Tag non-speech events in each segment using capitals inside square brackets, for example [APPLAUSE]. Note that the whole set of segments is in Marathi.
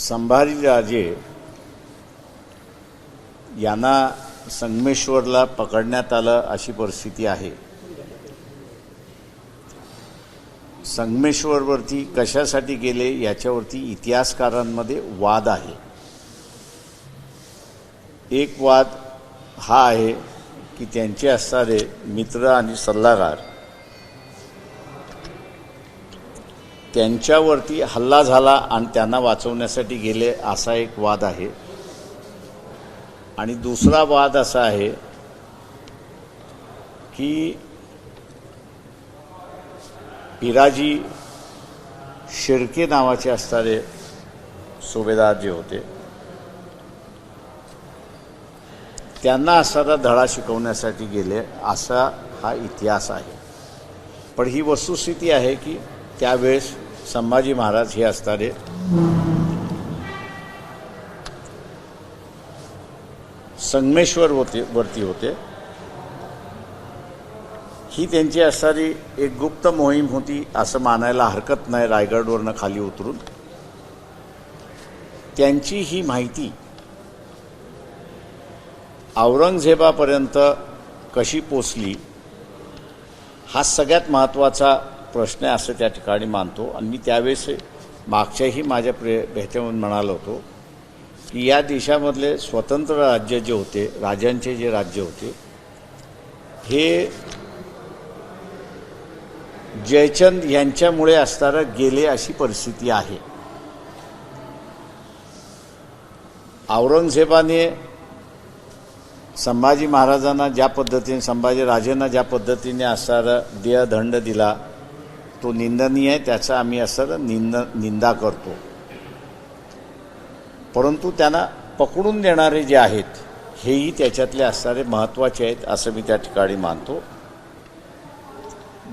संभाजीराजे यांना संगमेश्वरला पकडण्यात आलं अशी परिस्थिती आहे. संगमेश्वरवरती कशासाठी गेले याच्यावरती इतिहासकारांमध्ये वाद आहे. एक वाद हा आहे की त्यांचे असणारे मित्र आणि सल्लागार त्यांच्यावरती हल्ला झाला आणि त्यांना वाचवण्यासाठी गेले असा एक वाद आहे. आणि दुसरा वाद असा आहे की पिराजी शिर्के नावाचे असणारे सुभेदार जे होते. त्यांना असणारा धडा शिकवण्यासाठी गेले असा हा इतिहास आहे. पण ही वस्तुस्थिती आहे की त्यावेळेस संभाजी महाराज हे असणारे. संगमेश्वर होते वरती होते. ही त्यांची असणारी एक गुप्त मोहीम होती असं मानायला हरकत नाही रायगडवरनं खाली उतरून. त्यांची ही माहिती औरंगजेबापर्यंत कशी पोचली हा सगळ्यात महत्त्वाचा प्रश्न आहे असं त्या ठिकाणी मानतो. आणि मी त्यावेळेस मागच्याही माझ्या प्रे भेट्यामधून म्हणालो होतो की या देशामधले स्वतंत्र राज्य जे होते राजांचे जे राज्य होते हे जयचंद यांच्यामुळे असणारं गेले अशी परिस्थिती आहे. औरंगजेबाने संभाजी महाराजांना ज्या पद्धतीने संभाजी राजेंना ज्या पद्धतीने असणारा देहदंड दिला तो निंदनीय आहे त्याचा आम्ही असं निंद निंदा करतो. परंतु त्यांना पकडून देणारे जे आहेत हेही त्याच्यातले असणारे महत्त्वाचे आहेत असं मी त्या ठिकाणी मानतो.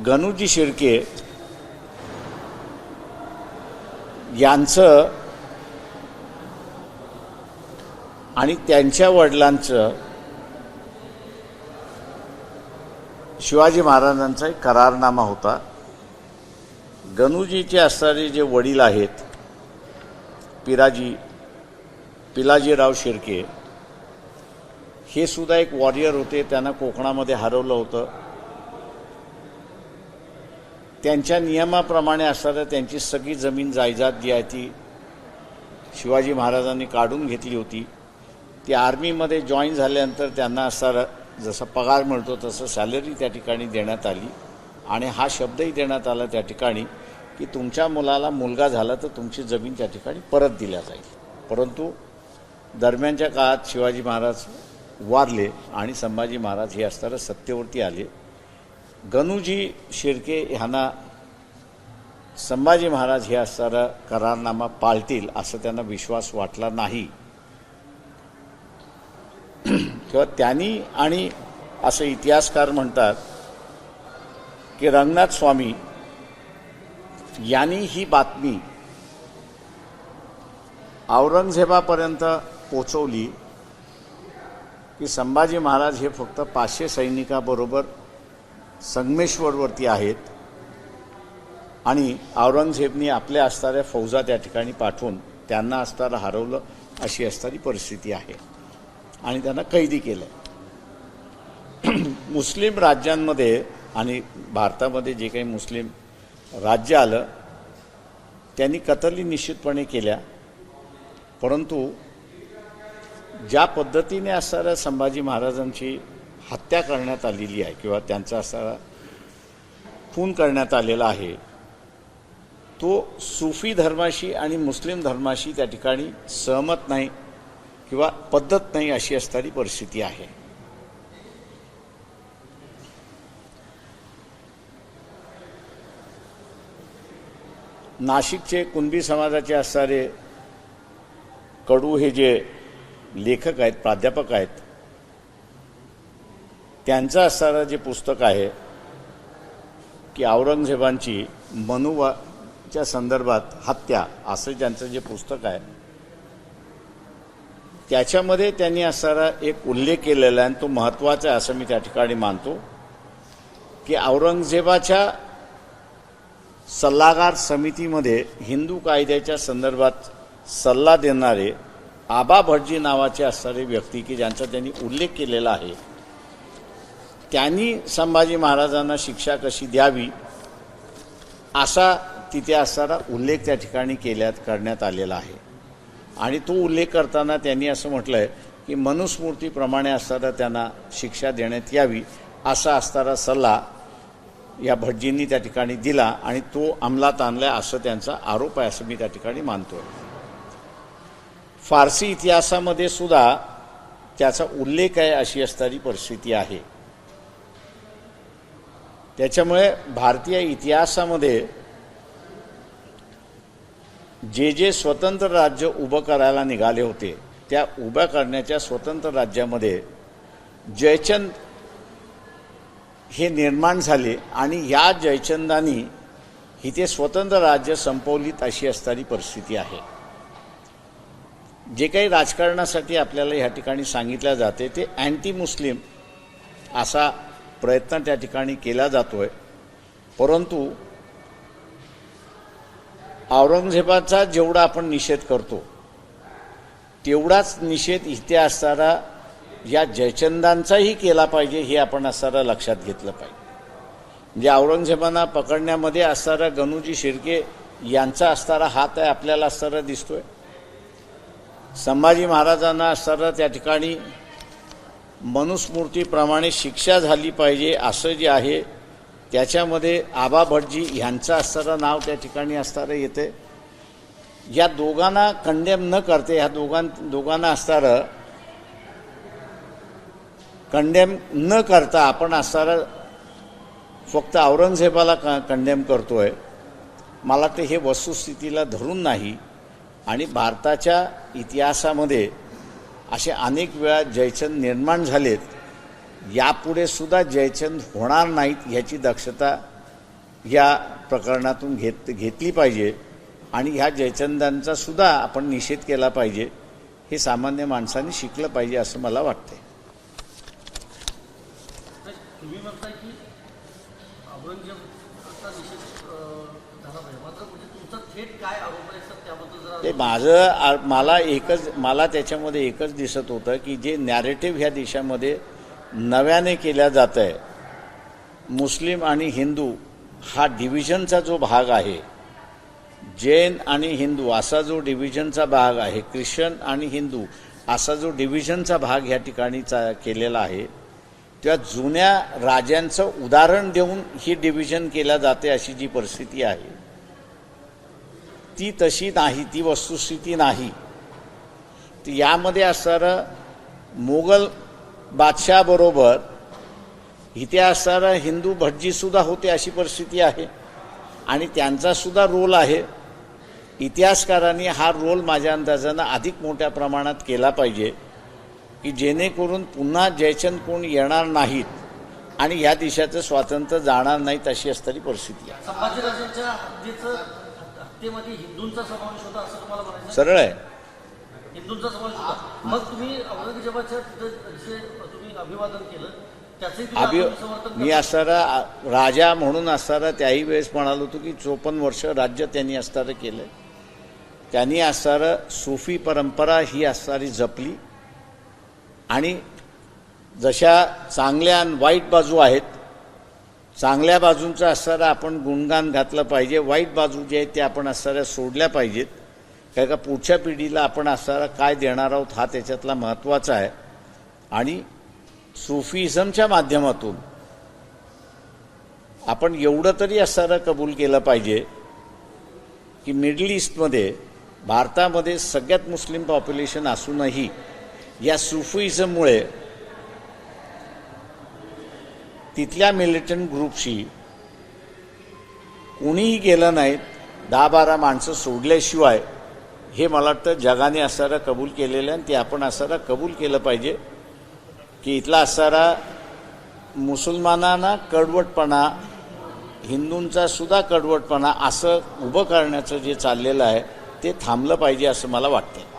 गणूजी शिर्के यांचं आणि त्यांच्या वडिलांचं शिवाजी महाराजांचा एक करारनामा होता. गणूजीचे असणारे जे वडील आहेत पिराजी पिलाजीराव शिर्के हे सुद्धा एक वॉरियर होते. त्यांना कोकणामध्ये हरवलं होतं. त्यांच्या नियमाप्रमाणे असणाऱ्या त्यांची सगळी जमीन जायदाद जी आहे ती शिवाजी महाराजांनी काढून घेतली होती. ती आर्मीमध्ये जॉईन झाल्यानंतर त्यांना असणारा जसा पगार मिळतो तसं सॅलरी त्या ठिकाणी देण्यात आली. आणि हा शब्दही देण्यात आला त्या ठिकाणी की तुमच्या मुलाला मुलगा झाला तर तुमची जमीन त्या ठिकाणी परत दिल्या जाईल. परंतु दरम्यानच्या काळात शिवाजी महाराज वारले आणि संभाजी महाराज हे असताना सत्तेवरती आले. गणूजी शिर्के ह्यांना संभाजी महाराज हे असताना करारनामा पाळतील असं त्यांना विश्वास वाटला नाही. [CLEARS THROAT] किंवा त्यांनी आणि असं इतिहासकार म्हणतात की रंगनाथ स्वामी यांनी ही बातमी औरंगजेबापर्यंत पोचवली की संभाजी महाराज हे फक्त पाचशे सैनिकाबरोबर संगमेश्वरवरती आहेत आणि औरंगजेबनी आपल्या असणाऱ्या फौजा त्या ठिकाणी पाठवून त्यांना असताना हरवलं अशी असणारी परिस्थिती आहे. आणि त्यांना कैदी केलं [CLEARS THROAT] मुस्लिम राज्यांमध्ये आणि भारतामध्ये जे काही मुस्लिम राज्य आलं त्यांनी कतली निश्चितपणे केल्या. परंतु ज्या पद्धतीने असणाऱ्या संभाजी महाराजांची हत्या करण्यात आलेली आहे किंवा त्यांचा असणारा खून करण्यात आलेला आहे तो सुफी धर्माशी आणि मुस्लिम धर्माशी त्या ठिकाणी सहमत नाही किंवा पद्धत नाही अशी असणारी परिस्थिती आहे. नाशिकचे कुणबी समाजाचे असणारे कडू हे जे लेखक आहेत प्राध्यापक आहेत त्यांचं असणारं जे पुस्तक आहे की औरंगजेबांची मनुवाच्या संदर्भात हत्या असं ज्यांचं जे पुस्तक आहे त्याच्यामध्ये त्यांनी असणारा एक उल्लेख केलेला आहे आणि तो महत्त्वाचा आहे असं मी त्या ठिकाणी मानतो की औरंगजेबाच्या सल्लागार समितीमध्ये हिंदू कायद्याच्या संदर्भात सल्ला देणारे आबा भटजी नावाचे असणारे व्यक्ती की ज्यांचा त्यांनी उल्लेख केलेला आहे त्यांनी संभाजी महाराजांना शिक्षा कशी द्यावी असा तिथे असणारा उल्लेख त्या ठिकाणी केल्यात करण्यात आलेला आहे. आणि तो उल्लेख करताना त्यांनी असं म्हटलं आहे की मनुस्मृतीप्रमाणे असताना त्यांना शिक्षा देण्यात यावी असा असणारा सल्ला या भटजींनी त्या ठिकाणी दिला आणि तो अंमलात आणला असं त्यांचा आरोप आहे असं मी त्या ठिकाणी मानतो फारसी इतिहासामध्ये सुद्धा त्याचा उल्लेख आहे अशी असणारी परिस्थिती आहे. त्याच्यामुळे भारतीय इतिहासामध्ये जे जे स्वतंत्र राज्य उभं करायला निघाले होते त्या उभ्या करण्याच्या स्वतंत्र राज्यामध्ये जयचंद हे निर्माण झाले आणि या जयचंदानी इथे स्वतंत्र राज्य संपवलीत अशी असणारी परिस्थिती आहे. जे काही राजकारणासाठी आपल्याला ह्या ठिकाणी सांगितलं जाते ते अँटी मुस्लिम असा प्रयत्न त्या ठिकाणी केला जातो आहे परंतु औरंगजेबाचा जेवढा आपण निषेध करतो तेवढाच निषेध इथे असणारा या जयचंदांचाही केला पाहिजे हे आपण असणारा लक्षात घेतलं पाहिजे. म्हणजे औरंगजेबांना पकडण्यामध्ये असणारा गणूजी शिर्के यांचा असणारा हात आहे आपल्याला असणारा दिसतोय. संभाजी महाराजांना असणारा त्या ठिकाणी मनुस्मृतीप्रमाणे शिक्षा झाली पाहिजे असं जे आहे त्याच्यामध्ये आबा भटजी ह्यांचं असणारं नाव त्या ठिकाणी असणारं येते या दोघांना कंडेम न करते ह्या दोघां दोघांना असणारं कंडेम न करता आपण असणारा फक्त औरंगजेबाला क कंडेम करतो आहे मला ते हे वस्तुस्थितीला धरून नाही. आणि भारताच्या इतिहासामध्ये असे अनेक वेळा जयचंद निर्माण झालेत. यापुढे सुद्धा जयचंद होणार नाहीत ह्याची दक्षता या प्रकरणातून घेत घेतली पाहिजे. आणि ह्या जयचंदांचा सुद्धा आपण निषेध केला पाहिजे. हे सामान्य माणसांनी शिकलं पाहिजे असं मला वाटते तर तुम्ही म्हणताय की औरंगजेबाचा निषेध अं, झाला पाहिजे मात्र म्हणजे तुमचा थेट काय आरोप आहे सर? त्याबद्दल जरा ते माझं मला एकच मला त्याच्यामध्ये एकच दिसत होतं की जे नॅरेटिव्ह ह्या देशामध्ये नव्याने केल्या जात आहे मुस्लिम आणि हिंदू हा डिव्हिजनचा जो भाग आहे जैन आणि हिंदू असा जो डिव्हिजनचा भाग आहे ख्रिश्चन आणि हिंदू असा जो डिव्हिजनचा भाग ह्या ठिकाणी चा केलेला आहे त्या जुन्या राजांचं उदाहरण देऊन ही डिव्हिजन केल्या जाते अशी जी परिस्थिती आहे ती तशी नाही ती वस्तुस्थिती नाही. तर यामध्ये असणारं मोगल बादशाहबरोबर इथे असणारं हिंदू भटजीसुद्धा होते अशी परिस्थिती आहे. आणि त्यांचासुद्धा रोल आहे. इतिहासकारांनी हा रोल माझ्या अंदाजानं अधिक मोठ्या प्रमाणात केला पाहिजे. की जेणेकरून पुन्हा जयचंद कोण येणार नाहीत आणि ह्या देशाचं स्वातंत्र्य जाणार नाहीत अशी असणारी परिस्थिती आहे. सरळ आहे. अभि मी? असणारा राजा म्हणून असणारा त्याही वेळेस म्हणालो होतो की चोपन्न वर्ष राज्य त्यांनी असणारं केलं त्यांनी असणारं सुफी परंपरा ही असणारी जपली. आणि जशा चांगल्या आणि वाईट बाजू आहेत चांगल्या बाजूंचं असणारं आपण गुणगान घातलं पाहिजे वाईट बाजू जे आहेत ते आपण असणाऱ्या सोडल्या पाहिजेत. कारण का पुढच्या पिढीला आपण असणारा काय देणार आहोत हा त्याच्यातला महत्त्वाचा आहे. आणि सुफिझमच्या माध्यमातून आपण एवढं तरी असणारं कबूल केलं पाहिजे की मिडल ईस्टमध्ये भारतामध्ये सगळ्यात मुस्लिम पॉप्युलेशन असूनही या सुफुईजमुळे तिथल्या मिलिटंट ग्रुपशी कोणीही गेलं नाहीत दहा बारा माणसं सोडल्याशिवाय हे मला वाटतं जगाने असारा कबूल केलेलं आहे आणि ते आपण असारा कबूल केलं पाहिजे की इथला असारा मुसलमानांना कडवटपणा हिंदूंचा सुद्धा कडवटपणा असं उभं करण्याचं जे चाललेलं आहे ते थांबलं पाहिजे असं मला वाटतं